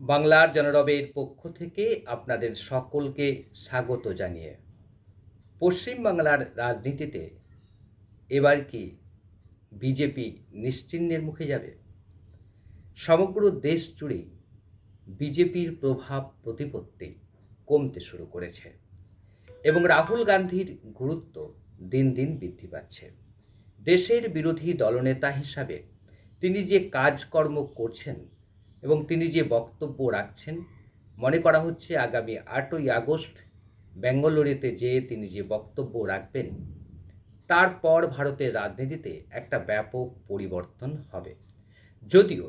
বাংলার জনরবের পক্ষ থেকে আপনাদের সকলকে স্বাগত জানিয়ে পশ্চিমবাংলার রাজনীতিতে এবার কি বিজেপি নিশ্চিহ্নের মুখে যাবে? সমগ্র দেশ জুড়ে বিজেপির প্রভাব প্রতিপত্তি কমতে শুরু করেছে এবং রাহুল গান্ধীর গুরুত্ব দিন দিন বৃদ্ধি পাচ্ছে। দেশের বিরোধী দলনেতা হিসাবে তিনি যে কাজকর্ম করছেন এবং তিনি যে বক্তব্য রাখছেন, মনে করা হচ্ছে আগামী আটই আগস্ট বেঙ্গালুরুতে যেয়ে তিনি যে বক্তব্য রাখবেন তারপর ভারতের রাজনীতিতে একটা ব্যাপক পরিবর্তন হবে। যদিও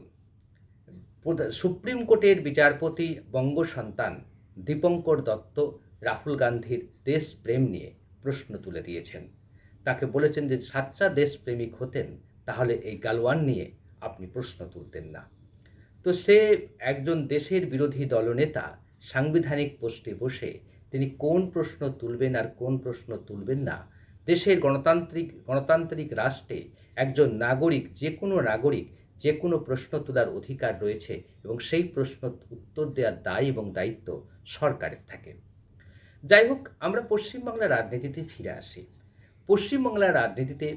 সুপ্রিম কোর্টের বিচারপতি বঙ্গ সন্তান দীপঙ্কর দত্ত রাহুল গান্ধীর দেশপ্রেম নিয়ে প্রশ্ন তুলে দিয়েছেন। তাকে বলেছেন যে সাচ্চা দেশপ্রেমিক হতেন, তাহলে এই গালওয়ান নিয়ে আপনি প্রশ্ন তুলতেন না। তো সে একজন দেশের বিরোধী দলনেতা সাংবিধানিক পোস্টে বসে তিনি কোন প্রশ্ন তুলবেন আর কোন প্রশ্ন তুলবেন না, দেশের গণতান্ত্রিক গণতান্ত্রিক রাষ্ট্রে একজন নাগরিক যে কোনো নাগরিক যে কোনো প্রশ্ন তোলার অধিকার রয়েছে এবং সেই প্রশ্ন উত্তর দেওয়ার দায় এবং দায়িত্ব সরকারের থাকে। যাই হোক, আমরা পশ্চিমবাংলার রাজনীতিতে ফিরে আসি। পশ্চিমবাংলার রাজনীতিতে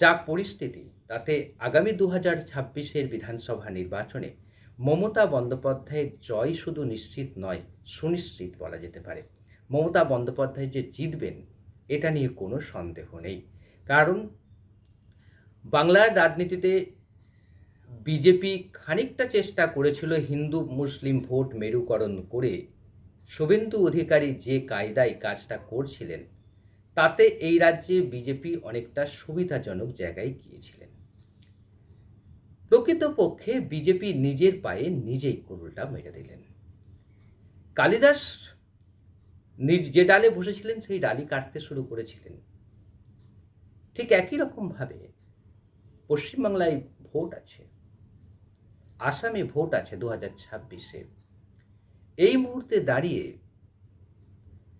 যা পরিস্থিতি তাতে আগামী দু হাজার ছাব্বিশের বিধানসভা নির্বাচনে মমতা বন্দ্যোপাধ্যায়ের জয় শুধু নিশ্চিত নয়, সুনিশ্চিত বলা যেতে পারে। মমতা বন্দ্যোপাধ্যায় যে জিতবেন, এটা নিয়ে কোনো সন্দেহ নেই। কারণ বাংলার রাজনীতিতে বিজেপি খানিকটা চেষ্টা করেছিল হিন্দু মুসলিম ভোট মেরুকরণ করে শুভেন্দু অধিকারী যে কায়দায় কাজটা করছিলেন, তাতে এই রাজ্যে বিজেপি অনেকটা সুবিধাজনক জায়গায় গিয়েছিলেন। প্রকৃতপক্ষে বিজেপি নিজের পায়ে নিজেই কুরুলটা মেরে দিলেন। কালিদাস নিজ যে ডালে বসেছিলেন, সেই ডালি কাটতে শুরু করেছিলেন। ঠিক একই রকমভাবে পশ্চিমবাংলায় ভোট আছে, আসামে ভোট আছে দু হাজার ছাব্বিশে। এই মুহূর্তে দাঁড়িয়ে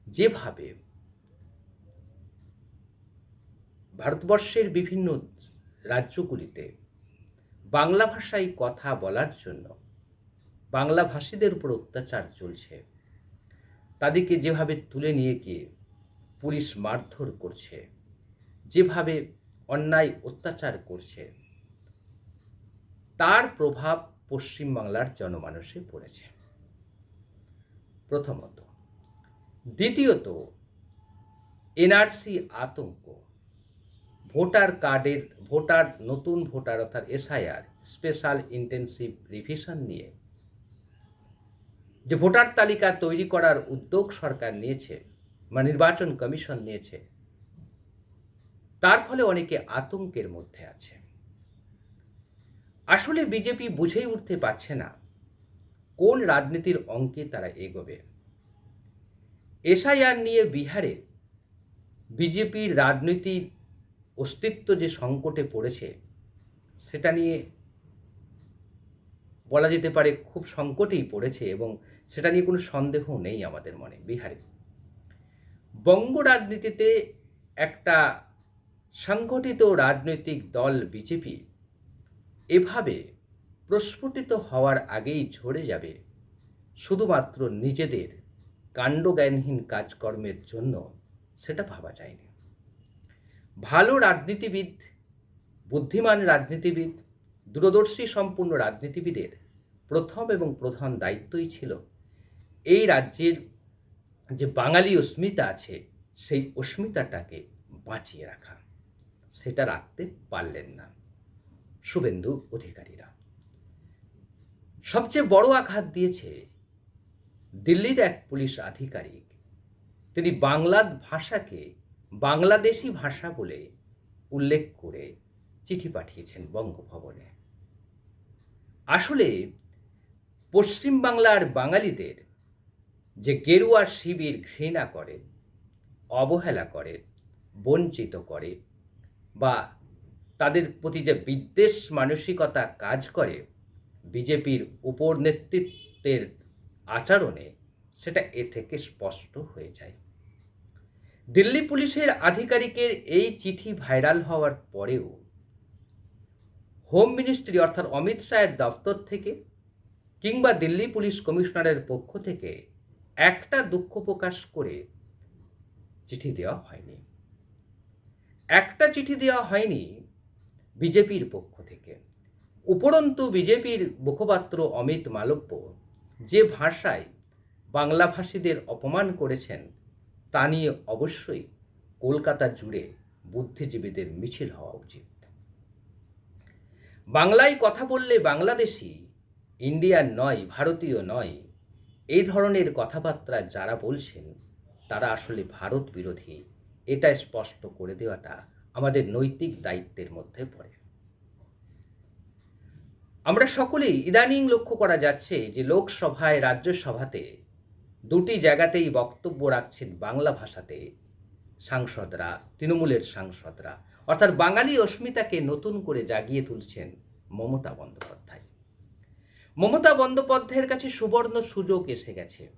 যেভাবে ভারতবর্ষের বিভিন্ন রাজ্যগুলিতে বাংলা ভাষায় কথা বলার জন্য বাংলা ভাষীদের উপর অত্যাচার চলছে। তাদেরকে যেভাবে তুলে নিয়ে গিয়ে পুলিশ মারধর করছে, যেভাবে অন্যায় অত্যাচার করছে, তার প্রভাব পশ্চিমবাংলার জনমানসে পড়েছে। প্রথমত। দ্বিতীয়ত, এনআরসি আতঙ্ক। ভোটার কার্ডের, ভোটার, নতুন ভোটার অর্থাৎ এসআইআর, স্পেশাল ইন্টেনসিভ রিভিশন নিয়ে। যে ভোটার তালিকা তৈরি করার উদ্যোগ সরকার নিয়েছে বা নির্বাচন কমিশন নিয়েছে, তার ফলে অনেকে আতঙ্কের মধ্যে আছে। আসলে বিজেপি বুঝেই উঠতে পারছে না কোন রাজনীতির অঙ্কে তারা এগোবে। এসআইআর নিয়ে বিহারে বিজেপির রাজনীতির অস্তিত্ব যে সংকটে পড়েছে, সেটা নিয়ে বলা যেতে পারে খুব সংকটেই পড়েছে এবং সেটা নিয়ে কোনো সন্দেহ নেই আমাদের মনে, বিহারে। বঙ্গ রাজনীতিতে একটা সংগঠিত রাজনৈতিক দল বিজেপি এভাবে প্রস্ফুটিত হওয়ার আগেই ঝরে যাবে শুধুমাত্র নিজেদের কাণ্ডজ্ঞানহীন কাজকর্মের জন্য, সেটা ভাবা যায়নি। ভালো রাজনীতিবিদ, বুদ্ধিমান রাজনীতিবিদ, দূরদর্শী সম্পূর্ণ রাজনীতিবিদের প্রথম এবং প্রধান দায়িত্বই ছিল এই রাজ্যের যে বাঙালি অস্মিতা আছে, সেই অস্মিতাটাকে বাঁচিয়ে রাখা। সেটা রাখতে পারলেন না শুভেন্দু অধিকারীরা। সবচেয়ে বড় আঘাত দিয়েছে দিল্লির এক পুলিশ আধিকারিক। তিনি বাংলা ভাষাকে বাংলাদেশি ভাষা বলে উল্লেখ করে চিঠি পাঠিয়েছেন বঙ্গভবনে। আসলে পশ্চিমবাংলার বাঙালিদের যে গেরুয়া শিবির ঘৃণা করে, অবহেলা করে, বঞ্চিত করে বা তাদের প্রতি যে বিদ্বেষ মানসিকতা কাজ করে বিজেপির উপর নেতৃত্বের আচরণে, সেটা এ থেকে স্পষ্ট হয়ে যায়। দিল্লি পুলিশের আধিকারিকের এই চিঠি ভাইরাল হওয়ার পরেও হোম মিনিস্ট্রি অর্থাৎ অমিত শাহের দপ্তর থেকে কিংবা দিল্লি পুলিশ কমিশনারের পক্ষ থেকে একটা দুঃখ প্রকাশ করে চিঠি দেওয়া হয়নি। একটা চিঠি দেওয়া হয়নি বিজেপির পক্ষ থেকে। উপরন্তু বিজেপির মুখপাত্র অমিত মালব্য যে ভাষায় বাংলাভাষীদের অপমান করেছেন তা নিয়ে অবশ্যই কলকাতা জুড়ে বুদ্ধিজীবীদের মিছিল হওয়া উচিত। বাংলায় কথা বললে বাংলাদেশি ইন্ডিয়ান নয়, ভারতীয় নয়, এই ধরনের কথাবার্তা যারা বলছেন, তারা আসলে ভারত বিরোধী। এটা স্পষ্ট করে দেওয়াটা আমাদের নৈতিক দায়িত্বের মধ্যে পড়ে। আমরা সকলেই ইদানিং লক্ষ্য করা যাচ্ছে যে লোকসভায়, রাজ্যসভাতে দুটি জায়গাতেই বক্তব্য রাখছেন বাংলা ভাষাতে সাংসদরা, তৃণমূলের সাংসদরা। অর্থাৎ বাঙালি অস্মিতাকে নতুন করে জাগিয়ে তুলছেন মমতা বন্দ্যোপাধ্যায়। মমতা বন্দ্যোপাধ্যায়ের কাছে সুবর্ণ সুযোগ এসে গেছে।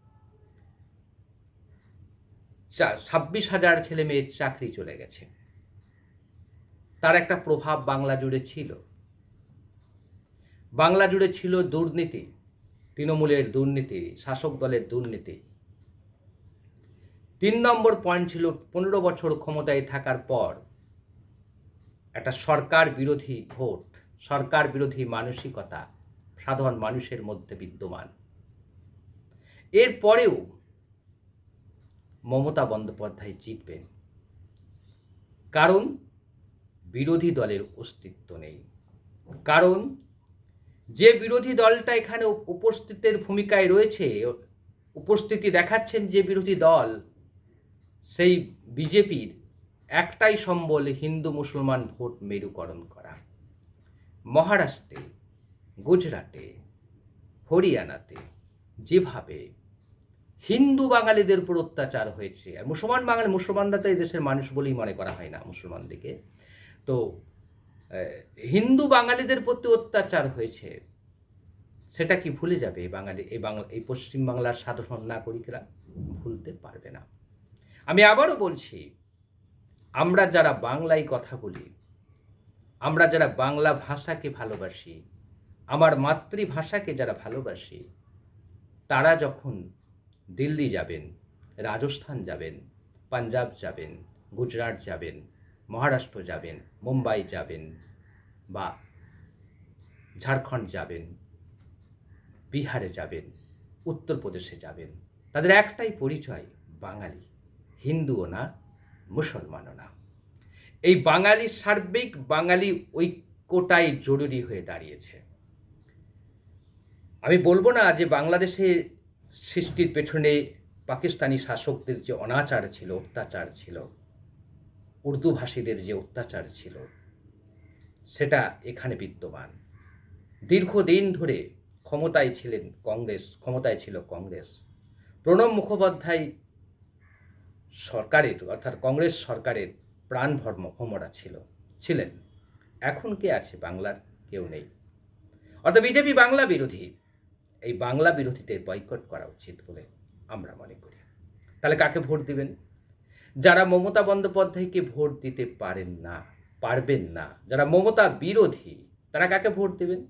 ছাব্বিশ হাজার ছেলে মেয়ের চাকরি চলে গেছে। তার একটা প্রভাব বাংলা জুড়ে ছিল। বাংলা জুড়ে ছিল দুর্নীতি। তৃণমূলের দুর্নীতি, শাসক দলের দুর্নীতি। তিন নম্বর পয়েন্ট ছিল পনেরো বছর ক্ষমতায় থাকার পর একটা সরকার বিরোধী ভোট, সরকার বিরোধী মানসিকতা, সাধারণ মানুষের মধ্যে বিদ্যমান। এর পরেও মমতা বন্দ্যোপাধ্যায় জিতবেন। কারণ বিরোধী দলের অস্তিত্ব নেই। কারণ যে বিরোধী দলটা এখানে উপস্থিতের ভূমিকায় রয়েছে, উপস্থিতি দেখাচ্ছেন যে বিরোধী দল, সেই বিজেপির একটাই সম্বল হিন্দু মুসলমান ভোট মেরুকরণ করা। মহারাষ্ট্রে, গুজরাটে, হরিয়ানাতে যেভাবে হিন্দু বাঙালিদের উপর অত্যাচার হয়েছে, আর মুসলমান বাঙালি, মুসলমানরা তো এই দেশের মানুষ বলেই মনে করা হয় না মুসলমানদিকে তো হিন্দু বাঙালিদের প্রতি অত্যাচার হয়েছে, সেটা কি ভুলে যাবে এই বাঙালি, এই বাংলা, এই পশ্চিমবাংলার সাধারণ নাগরিকরা ভুলতে পারবে না। আমি আবারও বলছি, আমরা যারা বাংলায় কথা বলি, আমরা যারা বাংলা ভাষাকে ভালোবাসি, আমার মাতৃভাষাকে যারা ভালোবাসি, তারা যখন দিল্লি যাবেন, রাজস্থান যাবেন, পাঞ্জাব যাবেন, গুজরাট যাবেন মহারাষ্ট্র যাবেন, মুম্বাই যাবেন বা ঝাড়খণ্ড যাবেন, বিহারে যাবেন, উত্তরপ্রদেশে যাবেন। তাদের একটাই পরিচয়, বাঙালি। হিন্দুও না, মুসলমানও না। এই বাঙালি সার্বিক বাঙালি ঐক্যটাই জরুরি হয়ে দাঁড়িয়েছে। আমি বলব না যে বাংলাদেশে সৃষ্টির পেছনে পাকিস্তানি শাসকদের যে অনাচার ছিল, অত্যাচার ছিল উর্দু ভাষীদের যে অত্যাচার ছিল, সেটা এখানে বিদ্যমান। দীর্ঘদিন ধরে ক্ষমতায় ছিলেন কংগ্রেস, ক্ষমতায় ছিল কংগ্রেস। প্রণব মুখোপাধ্যায় সরকারের, অর্থাৎ কংগ্রেস সরকারের প্রাণ ভর্ম ভ্রমরা ছিল, ছিলেন। এখন কে আছে বাংলার? কেউ নেই। অর্থাৎ বিজেপি বাংলা বিরোধী, এই বাংলা বিরোধীদের বয়কট করা উচিত বলে আমরা মনে করি। তাহলে কাকে ভোট দিবেন? যারা মমতা বন্দ্যোপাধ্যায়কে ভোট দিতে পারেন না, পারবেন না, যারা মমতা বিরোধী, তারা কাকে ভোট দেবেন?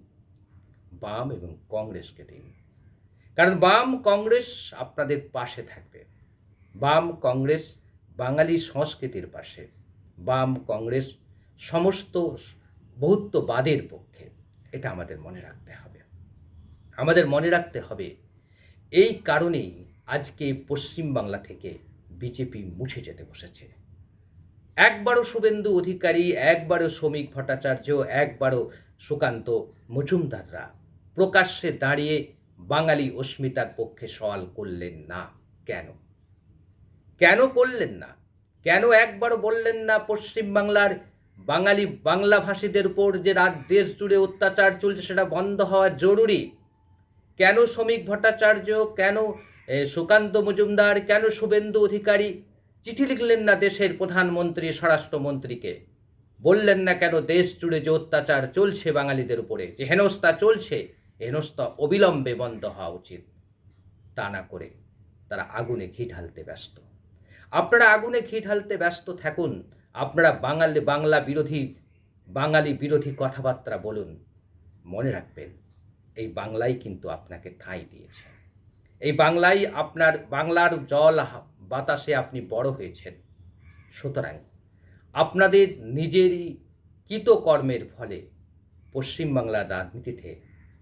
বাম এবং কংগ্রেসকে দিন। কারণ বাম কংগ্রেস আপনাদের পাশে থাকবে। বাম কংগ্রেস বাঙালি সংস্কৃতির পাশে। বাম কংগ্রেস সমস্ত বহুত্ববাদের পক্ষে। এটা আমাদের মনে রাখতে হবে। আমাদের মনে রাখতে হবে, এই কারণেই আজকে পশ্চিমবাংলা থেকে বিজেপি মুছে যেতে বসেছে। একবারও শুভেন্দু অধিকারী, একবারও শ্রমিক ভট্টাচার্য, একবারও সুকান্ত মজুমদাররা প্রকাশ্যে দাঁড়িয়ে বাঙালি অস্মিতার পক্ষে সওয়াল করলেন না। কেন? কেন করলেন না? কেন একবারও বললেন না পশ্চিমবাংলার বাঙালি বাংলা ভাষীদের উপর যে রাত দেশ জুড়ে অত্যাচার চলছে সেটা বন্ধ হওয়া জরুরি? কেন শ্রমিক ভট্টাচার্য? কেন সুকান্ত মজুমদার কেন শুভেন্দু অধিকারী? চিঠি লিখলেন না দেশের প্রধানমন্ত্রী, স্বরাষ্ট্রমন্ত্রীকে। বললেন না কেন দেশ জুড়ে যে অত্যাচার চলছে বাঙালিদের উপরে, যে হেনস্থা চলছে, হেনস্থা অবিলম্বে বন্ধ হওয়া উচিত। তা না করে তারা আগুনে ঘি ঢালতে ব্যস্ত। আপনারা আগুনে ঘি ঢালতে ব্যস্ত থাকুন। আপনারা বাঙালি, বাংলা বিরোধী, বাঙালি বিরোধী কথাবার্তা বলুন। মনে রাখবেন, এই বাংলাই কিন্তু আপনাকে ঠাঁই দিয়েছে। এই বাংলায় আপনার, বাংলার জল বাতাসে আপনি বড় হয়েছেন। সুতরাং আপনাদের নিজেরই কৃতকর্মের ফলে পশ্চিমবাংলার রাজনীতিতে,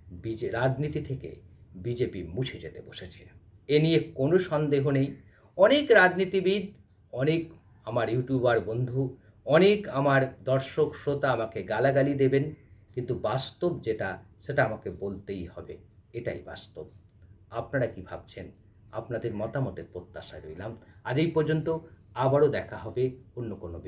বিজে, রাজনীতি থেকে বিজেপি মুছে যেতে বসেছে। এ নিয়ে কোনো সন্দেহ নেই। অনেক রাজনীতিবিদ, অনেক আমার ইউটিউবার বন্ধু, অনেক আমার দর্শক শ্রোতা আমাকে গালাগালি দেবেন, কিন্তু বাস্তব যেটা, সেটা আমাকে বলতেই হবে। এটাই বাস্তব। আপনারা কি ভাবছেন? আপনাদের মতামতের প্রত্যাশায় রইলাম। আজ এই পর্যন্ত আবারও দেখা হবে অন্য কোনো বিষয়।